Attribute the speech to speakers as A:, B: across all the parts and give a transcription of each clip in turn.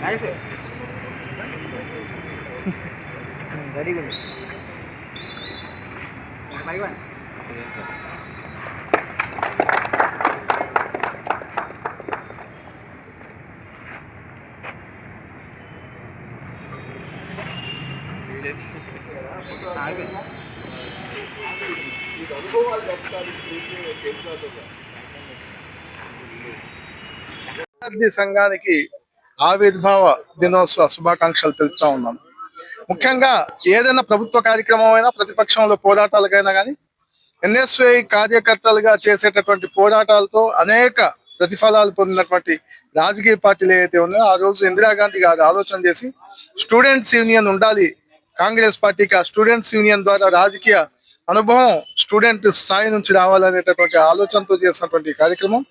A: ナイス very good bye one
B: ఇది అనుభవాలు చెప్తారు తెలుసు
C: విద్యార్థి సంఘానికి ఆవిర్భావ దినోత్సవ శుభాకాంక్షలు తెలుపుతా ఉన్నాను ముఖ్యంగా ఏదైనా ప్రభుత్వ కార్యక్రమం అయినా ప్రతిపక్షంలో పోరాటాలకైనా కానీ ఎన్ఎస్ఐ కార్యకర్తలుగా చేసేటటువంటి పోరాటాలతో అనేక ప్రతిఫలాలు పొందినటువంటి రాజకీయ పార్టీలు ఏవైతే ఉన్నాయో ఆ రోజు ఇందిరాగాంధీ గారు ఆలోచన చేసి స్టూడెంట్స్ యూనియన్ ఉండాలి. కాంగ్రెస్ పార్టీకి ఆ స్టూడెంట్స్ యూనియన్ ద్వారా రాజకీయ అనుభవం స్టూడెంట్ స్థాయి నుంచి రావాలనేటటువంటి ఆలోచనతో చేసినటువంటి కార్యక్రమం.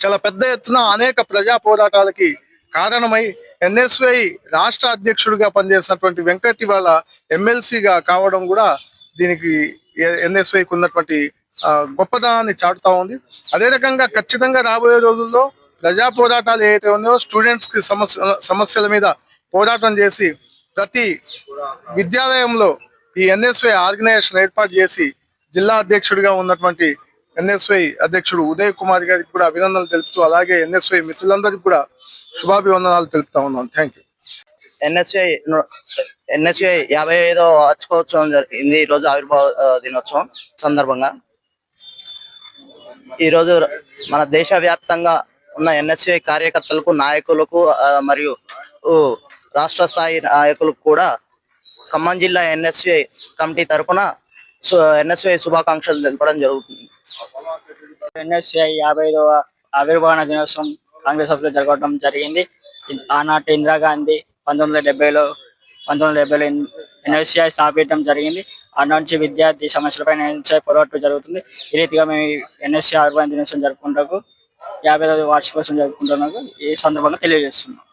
C: చాలా పెద్ద ఎత్తున అనేక ప్రజా పోరాటాలకి కారణమై ఎన్ఎస్వై రాష్ట్ర అధ్యక్షుడిగా పనిచేసినటువంటి వెంకట్ ఇవాళ ఎమ్మెల్సీగా కావడం కూడా దీనికి ఎన్ఎస్వైకి ఉన్నటువంటి గొప్పదనాన్ని చాటుతా ఉంది. అదే రకంగా ఖచ్చితంగా రాబోయే రోజుల్లో ప్రజా పోరాటాలు ఏవైతే ఉన్నాయో స్టూడెంట్స్కి సమస్య సమస్యల మీద పోరాటం చేసి ప్రతి విద్యాలయంలో ఈ ఎన్ఎస్వై ఆర్గనైజేషన్ ఏర్పాటు చేసి జిల్లా అధ్యక్షుడిగా ఉన్నటువంటి ఎన్ఎస్వై అధ్యక్షుడు ఉదయ్ కుమార్ గారికి కూడా అభినందనలు తెలుపుతూ అలాగే ఎన్ఎస్వై మిత్రులందరికీ కూడా శుభాభివందనాలు తెలుపుతా ఉన్నాను థ్యాంక్ యూ
D: ఎన్ఎస్ఐ ఎన్ఎస్ఐ యాభై ఐదో వార్షికోత్సవం జరిగింది. ఈ రోజు ఆవిర్భావ దినోత్సవం సందర్భంగా. ఈ రోజు మన దేశవ్యాప్తంగా ఉన్న ఎన్ఎస్ఐ కార్యకర్తలకు నాయకులకు మరియు రాష్ట్ర స్థాయి నాయకులకు కూడా ఖమ్మం జిల్లా ఎన్ఎస్ఐ కమిటీ తరపున ఎన్ఎస్ఐ శుభాకాంక్షలు తెలపడం జరుగుతుంది.
E: ఎన్ఎస్ఐ యాభై ఐదవ ఆవిర్భావన దినోత్సవం కాంగ్రెస్ సభలో జరగడం జరిగింది. ఆనాటి ఇందిరాగాంధీ పంతొమ్మిది వందల డెబ్బైలో పంతొమ్మిది వందల ఎన్ఎస్ఐ ఎన్ఎస్సిఐ స్థాపించడం జరిగింది. ఆ నుంచి విద్యార్థి సమస్యలపై ఎన్ఎస్ఐ పోరాటం జరుగుతుంది. ఈ రీతిగా మేము ఎన్ఎస్ఐ ఆవిర్భావన దినోత్సవం జరుపుకుంటూ యాభై ఐదవ వార్షికోత్సవం జరుపుకుంటున్నాము ఈ సందర్భంగా తెలియజేస్తున్నాం.